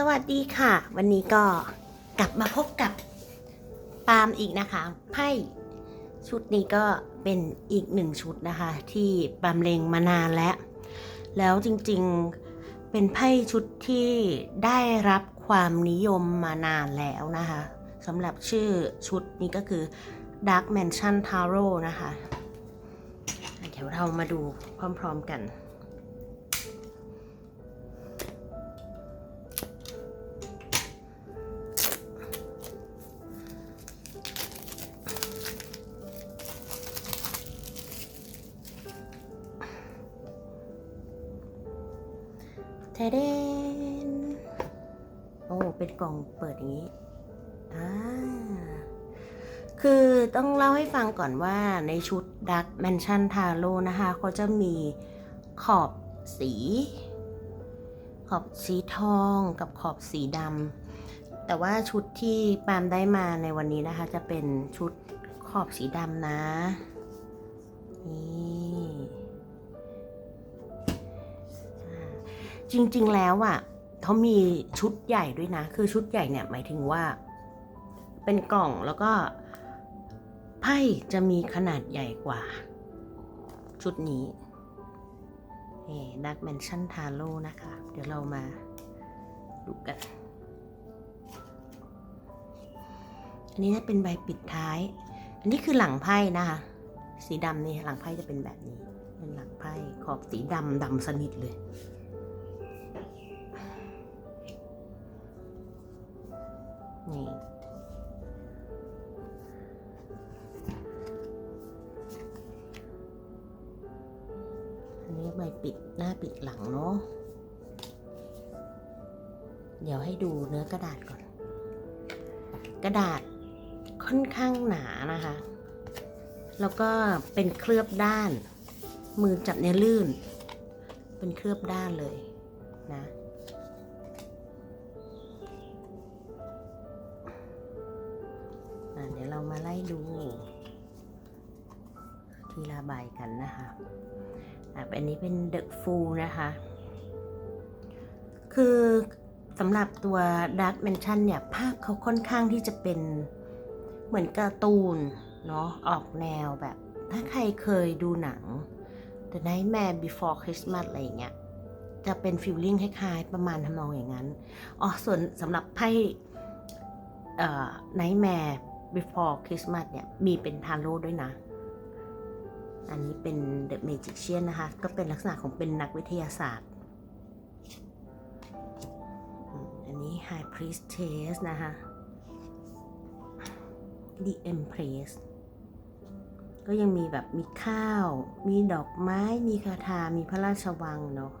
สวัสดีค่ะ วันนี้ก็กลับมาพบกับปาล์มอีกนะคะไพ่ชุดนี้ก็เป็นอีกหนึ่งชุดนะคะ ที่ปาล์มเลงมานานแล้ว แล้วจริงๆเป็นไพ่ชุดที่ได้รับความนิยมมานานแล้วนะคะสำหรับชื่อชุดนี้ก็คือ Dark Mansion Tarot นะคะ เดี๋ยวเรามาดูพร้อมๆกัน นโอ้เป็นกล่องเปิดอย่างนี้อ่าคือต้องเล่าให้ฟังก่อนว่าในชุด Dark Mansion Tarot นะคะเขาจะมีขอบสี ขอบสีทองกับขอบสีดำแต่ว่าชุดที่ปามได้มาในวันนี้นะคะ จะเป็นชุดขอบสีดำนะนี่ จริง ๆ แล้วอะเขามีชุดใหญ่ด้วยนะ คือชุดใหญ่เนี่ยหมายถึงว่า เป็นกล่องแล้วก็ไพ่จะมีขนาดใหญ่กว่า ชุดนี้นี่ดักแมนชั่นทาโร่นะคะ เดี๋ยวเรามาดูกัน อันนี้จะเป็นใบปิดท้าย อันนี้คือหลังไพ่นะคะ สีดำนี่หลังไพ่จะเป็นแบบนี้ เป็นหลังไพ่ขอบสีดำดำสนิทเลย นี่อันนี้ใบปิดหน้าปิดหลังเนาะเดี๋ยวให้ดูเนื้อกระดาษก่อน กระดาษค่อนข้างหนานะคะ แล้วก็เป็นเคลือบด้าน มือจับเนี่ยลื่น เป็นเคลือบด้านเลยนะ เรามาไล่ดู ทีละใบกันนะคะอันนี้เป็นเดอะฟูนะคะ คือสำหรับตัว Dark Mansion เนี่ย ภาพเขาค่อนข้างที่จะเป็นเหมือนการ์ตูน เนาะออกแนวแบบ ถ้าใครเคยดูหนัง The Nightmare Before Christmas อะไรอย่างเงี้ยจะเป็นฟิลลิ่งคล้ายๆ ประมาณทำนองอย่างนั้น อ๋อ ส่วนสำหรับไพ่ Nightmare Before Christmas เนี่ยมีเป็นทาโร่ด้วยนะ อันนี้เป็น The Magician นะคะ ก็เป็นลักษณะของเป็นนักวิทยาศาสตร์ อันนี้ High Priestess นะคะ The Empress ก็ยังมีแบบมีข้าว มีดอกไม้ มีคาถา มีพระราชวังเนาะ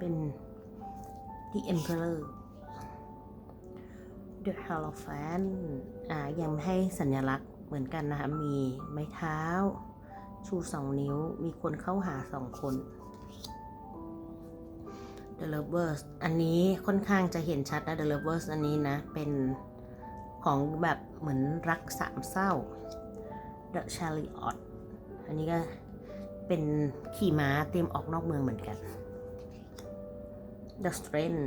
เป็น The Emperor The Hierophant อ่ายังให้สัญลักษณ์เหมือนกันนะคะ มีไม้เท้า ชูสองนิ้ว มีคนเข้าหาสองคน The Lovers อันนี้ค่อนข้างจะเห็นชัดนะ The Lovers อันนี้นะ เป็นของแบบเหมือนรักสามเศร้า The Chariot อันนี้ก็เป็นขี่ม้าเตรียมออกนอกเมืองเหมือนกัน The Strength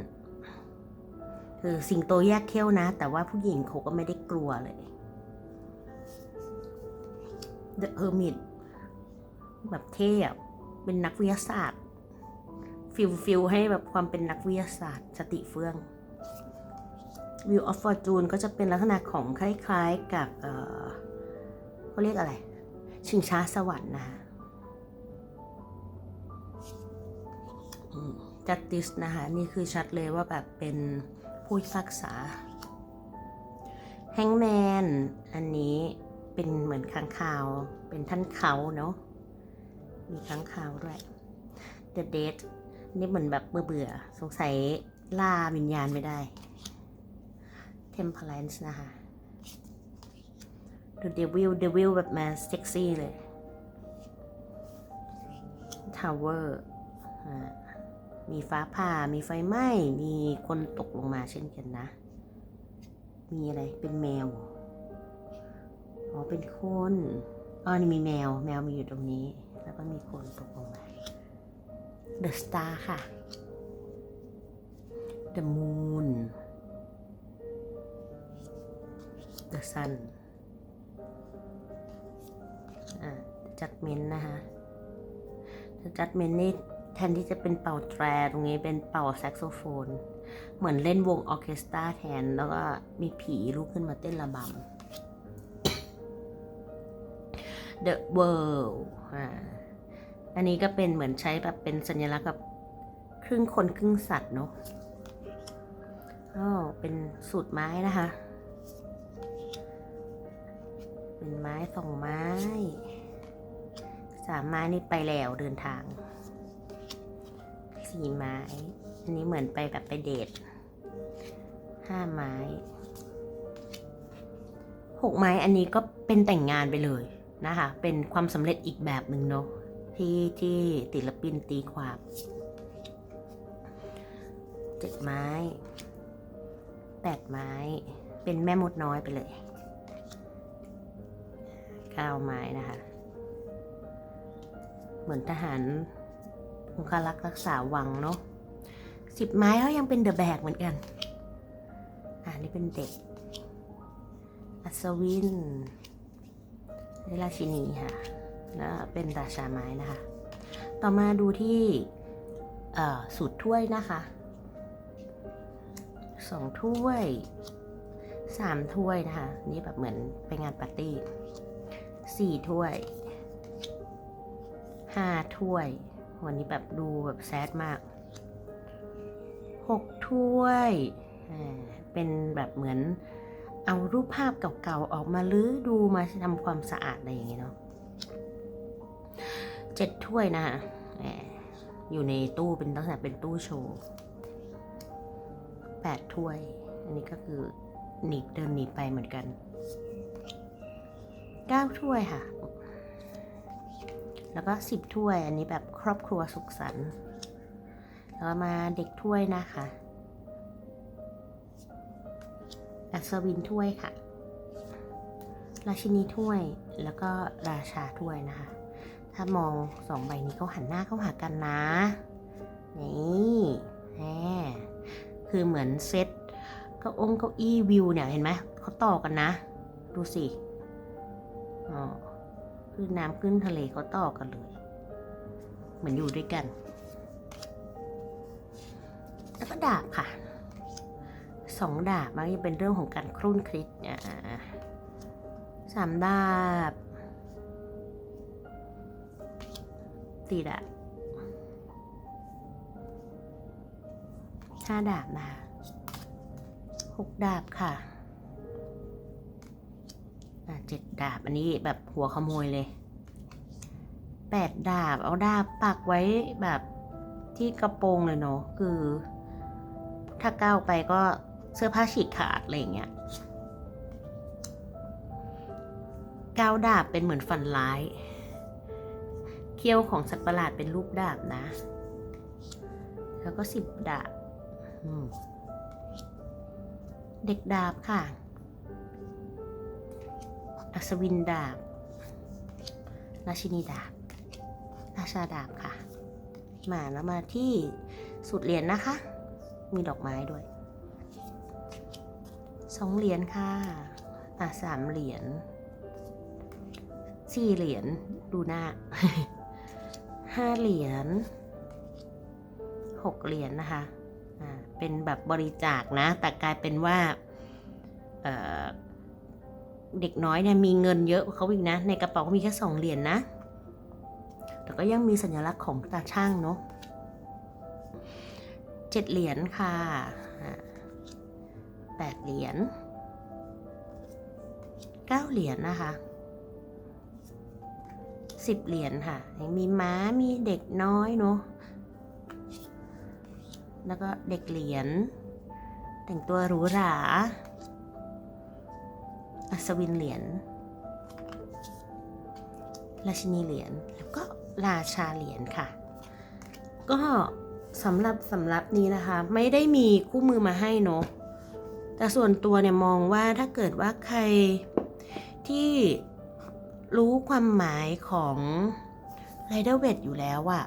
คือสิงโตแยกเขี้ยวนะ แต่ว่าผู้หญิงเขาก็ไม่ได้กลัวเลย The Hermit แบบเท่อะเป็นนักวิทยาศาสตร์ ฟิลฟิลให้แบบความเป็นนักวิทยาศาสตร์ สติเฟื่อง View of Fortune ก็จะเป็นลักษณะของคล้ายๆกับเเขาเรียกอะไร ชิงช้าสวรรค์นะคะ จัตติสนะคะ นี่คือชัดเลยว่าแบบเป็น ผู้พิพากษาแฮงแมนอันนี้เป็นเหมือนค้างคาว เป็นท่านเขาเนาะมีค้างคาวด้วย The Dead นี่เหมือนแบบเบื่อเบื่อสงสัยล่าวิญญาณไม่ได้ Temperance นะคะ The Devil Devil แบบมาเซ็กซี่เลย Tower อ่า มีฟ้าผ่า มีไฟไหม้ มีคนตกลงมาเช่นกันนะ มีอะไร เป็นแมว อ๋อ เป็นคน อ๋อ นี่มีแมว แมวมีอยู่ตรงนี้ แล้วก็มีคนตกลงมา The Star ค่ะ the moon the sun อ่า judgment นะคะแต่ judgment นี่ แทนที่จะเป็นเป่าแตรตรงนี้เป็นเป่าแซกโซโฟน เหมือนเล่นวงออเคสตราแทน แล้วก็มีผีลุกขึ้นมาเต้นระบำ The World อันนี้ก็เป็นเหมือนใช้แบบเป็นสัญลักษณ์กับครึ่งคนครึ่งสัตว์เนาะอ๋อเป็นสูตรไม้นะคะ เป็นไม้สองไม้ สามไม้นี่ไปแล้วเดินทาง สี่ไม้ อันนี้เหมือนไปแบบไปเดทห้าไม้หกไม้อันนี้ก็เป็นแต่งงานไปเลยนะคะ เป็นความสำเร็จอีกแบบหนึ่งเนาะที่ที่ศิลปินตีความเจ็ดไม้แปดไม้ เป็นแม่มดน้อยไปเลยเก้าไม้นะคะ เหมือนทหาร องคารักษ์รักษาวังเนาะสิบไม้เขายังเป็นเดอะแบกเหมือนกัน อ่านี่เป็นเด็ก อัศวินนี่ราชินีค่ะ แล้วเป็นราชาไม้นะคะ ต่อมาดูที่สูตรถ้วยนะคะสองถ้วยสามถ้วยนะคะ นี่แบบเหมือนไปงานปาร์ตี้สี่ถ้วยห้าถ้วย วันนี้แบบดูแบบแซดมากหกถ้วย เป็นแบบเหมือนเอารูปภาพเก่าๆ ออกมาลื้อดูมาทำความสะอาดอะไรอย่างเงี้ยเนาะเจ็ดถ้วยนะอยู่ในตู้เป็นลักษณะเป็นตู้โชว์แปดถ้วย อันนี้ก็คือหนีบเดินหนีบไปเหมือนกันเก้าถ้วยค่ะ แล้วก็สิบถ้วย อันนี้แบบครอบครัวสุขสันต์แล้วมาเด็กถ้วยนะคะอัศวินถ้วยค่ะ ราชินีถ้วยแล้วก็ราชาถ้วยนะคะ ถ้ามองสองใบนี้เขาหันหน้าเข้าหากันนะ นี่แหมคือเหมือนเซตเก้าองเก้าอี้วิวเนี่ยเห็นไหมเขาต่อกันนะ ดูสิอ๋อ คือน้ำขึ้นทะเลเขาต่อกันเลย เหมือนอยู่ด้วยกัน แล้วก็ดาบค่ะสองดาบมันจะเป็นเรื่องของการครุ่นคิดอ่าสามดาบสี่ดาบห้าดาบนะหกดาบค่ะ เจ็ดดาบ อันนี้แบบหัวขโมยเลยแปดดาบ เอาดาบปักไว้แบบที่กระโปรงเลยเนาะคือ ถ้าก้าวไปก็เสื้อผ้าฉีกขาดอะไรอย่างเงี้ยก้าวดาบเป็นเหมือนฟันร้ายเขี้ยวของสัตว์ประหลาดเป็นรูปดาบนะ แล้วก็สิบดาบ เด็กดาบค่ะ อัศวินดาบ ราชินีดาบ ราชาดาบค่ะ มาแล้วมาที่สุดเหรียญนะคะ มีดอกไม้ด้วยสองเหรียญค่ะ อะสามเหรียญสี่เหรียญดูหน้าห้าเหรียญหกเหรียญนะคะ อ่า เป็นแบบบริจาคนะ แต่กลายเป็นว่า เอ่อ เด็กน้อยเนี่ยมีเงินเยอะกว่าเขาอีกนะ ในกระเป๋าก็มีแค่สองเหรียญนนะ แต่ก็ยังมีสัญลักษณ์ของตาช่างเนาะเจ็ดเหรียญค่ะแปดเหรียญเก้าเหรียญนะคะสิบเหรียญค่ะยังมีม้า มีเด็กน้อยเนาะ แล้วก็เด็กเหรียญ แต่งตัวหรูหรา อัศวินเหรียญราชินีเหรียญแล้วก็ราชาเหรียญค่ะ ก็สำหรับสำหรับนี้นะคะ ไม่ได้มีคู่มือมาให้เนาะแต่ส่วนตัวเนี่ยมองว่าถ้าเกิดว่าใครที่รู้ความหมายของไรเดอร์เวทอยู่แล้วอะ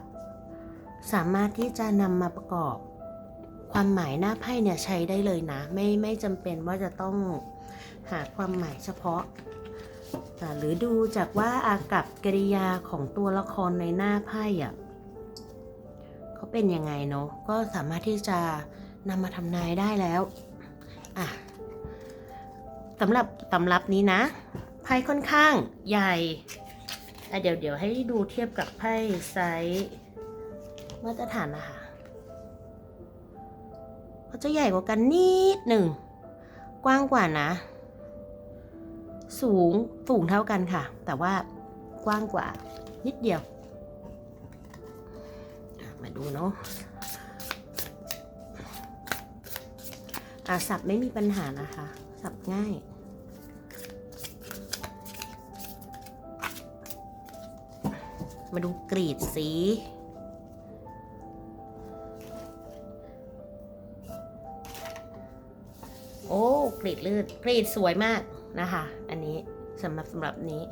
สามารถที่จะนำมาประกอบคความหมายหน้าไพ่เนี่ยใช้ได้เลยนะ ไม่ไม่จำเป็นว่าจะต้อง หาความหมายเฉพาะ หรือดูจากว่าอากับกิริยาของตัวละครในหน้าไพ่อะเขาเป็นยังไงเนาะก็สามารถที่จะนำมาทำนายได้แล้วอะสำหรับตำรับนี้นะไพ่ค่อนข้างใหญ่เดี๋ยวเดี๋ยวให้ดูเทียบกับไพ่ไซส์มาตรฐานนะคะเขาจะใหญ่กว่ากันนิดหนึ่ง กว้างกว่านะ สูงสูงเท่ากันค่ะ แต่ว่ากว้างกว่านิดเดียว มาดูเนาะอะสับไม่มีปัญหานะคะ สับง่าย มาดูกรีดสีโอ้กรีดลื่นกรีดสวยมาก นะคะ อันนี้สำหรับสำหรับนี้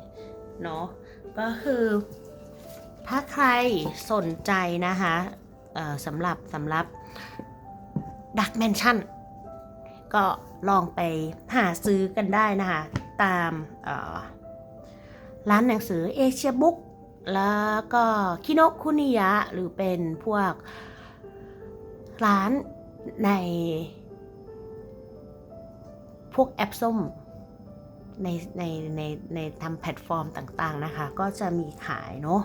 เนาะก็คือถ้าใครสนใจนะคะสำหรับสำหรับดักแมนชั่นก็ลองไปหาซื้อกันได้นะคะ ตามร้านหนังสือเอเชียบุ๊กแล้วก็คิโนคุนิยะ หรือเป็นพวกร้านในพวกแอปส้ม ในในในในทำแพลตฟอร์มต่างๆนะคะ ก็จะมีขายเนาะ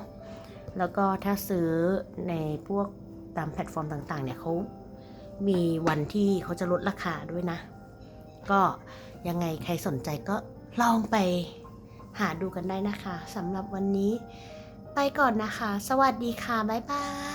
แล้วก็ถ้าซื้อในพวกตามแพลตฟอร์มต่างๆเนี่ยเขามีวันที่เขาจะลดราคาด้วยนะ ก็ยังไงใครสนใจก็ลองไปหาดูกันได้นะคะสำหรับวันนี้ ไปก่อนนะคะ สวัสดีค่ะ บ๊ายบาย